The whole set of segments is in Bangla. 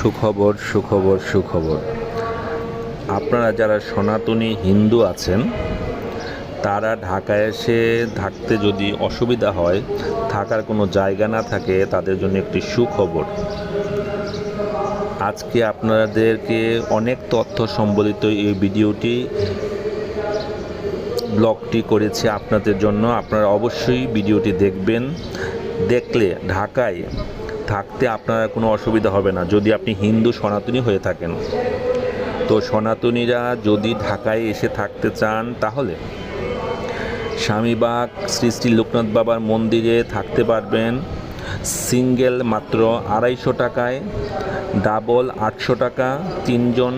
সুখবর সুখবর সুখবর। আপনারা যারা সনাতনী হিন্দু আছেন, তারা ঢাকায় এসে থাকতে যদি অসুবিধা হয়, থাকার কোনো জায়গা না থাকে, তাদের জন্য একটি সুখবর। আজকে আপনাদেরকে অনেক তথ্য সম্বলিত এই ভিডিওটি, ব্লগটি করেছি আপনাদের জন্য। আপনারা অবশ্যই ভিডিওটি দেখবেন। দেখলে ঢাকায় থাকতে আপনার কোনো অসুবিধা হবে না, যদি আপনি হিন্দু সনাতনী হয়ে থাকেন। তো সনাতনীরা যদি ঢাকায় এসে থাকতে চান তাহলে স্বামীবাগ শ্রী শ্রী লোকনাথ বাবার মন্দিরে থাকতে পারবেন। সিঙ্গেল মাত্র আড়াইশো টাকায়, ডাবল আটশো টাকা, তিনজন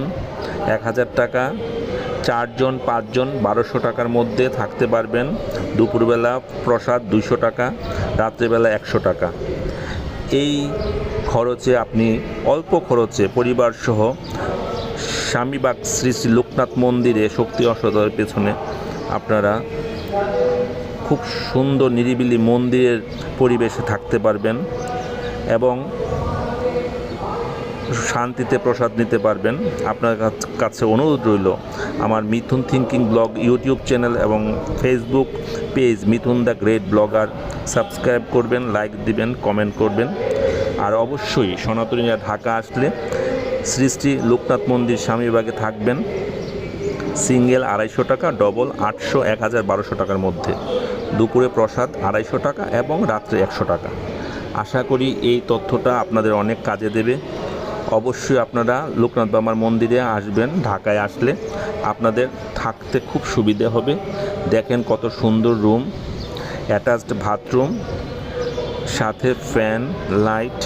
এক হাজার টাকা, চারজন, পাঁচজন, বারোশো টাকার মধ্যে থাকতে পারবেন। দুপুরবেলা প্রসাদ দুশো টাকা, রাত্রেবেলা একশো টাকা। এই খরচে আপনি অল্প খরচে পরিবারসহ স্বামীবাগ শ্রী শ্রী লোকনাথ মন্দিরে শক্তি অসতার পেছনে আপনারা খুব সুন্দর নিরিবিলি মন্দিরের পরিবেশে থাকতে পারবেন এবং শান্তিতে প্রসাদ নিতে পারবেন। আপনার কাছ- অনুরোধ রইল, আমার Mithun Thinking Blog YouTube channel এবং Facebook page Mithun the Great Blogger. Subscribe করবেন, লাইক দিবেন, কমেন্ট করবেন। আর অবশ্যই সনাতনীরা ঢাকা আসলে শ্রী শ্রী লোকনাথ মন্দির স্বামীবাগে থাকবেন। সিঙ্গেল আড়াইশো টাকা, ডবল আটশো, এক হাজার বারোশো টাকার মধ্যে। দুপুরে প্রসাদ আড়াইশো টাকা এবং রাত্রে একশো টাকা। আশা করি এই তথ্যটা আপনাদের অনেক কাজে দেবে। অবশ্যই আপনারা লোকনাথ বাবার মন্দিরে আসবেন, ঢাকায় আসলে আপনাদের থাকতে খুব সুবিধে হবে। দেখেন কত সুন্দর রুম, অ্যাটাচড বাথরুম, সাথে ফ্যান, লাইট।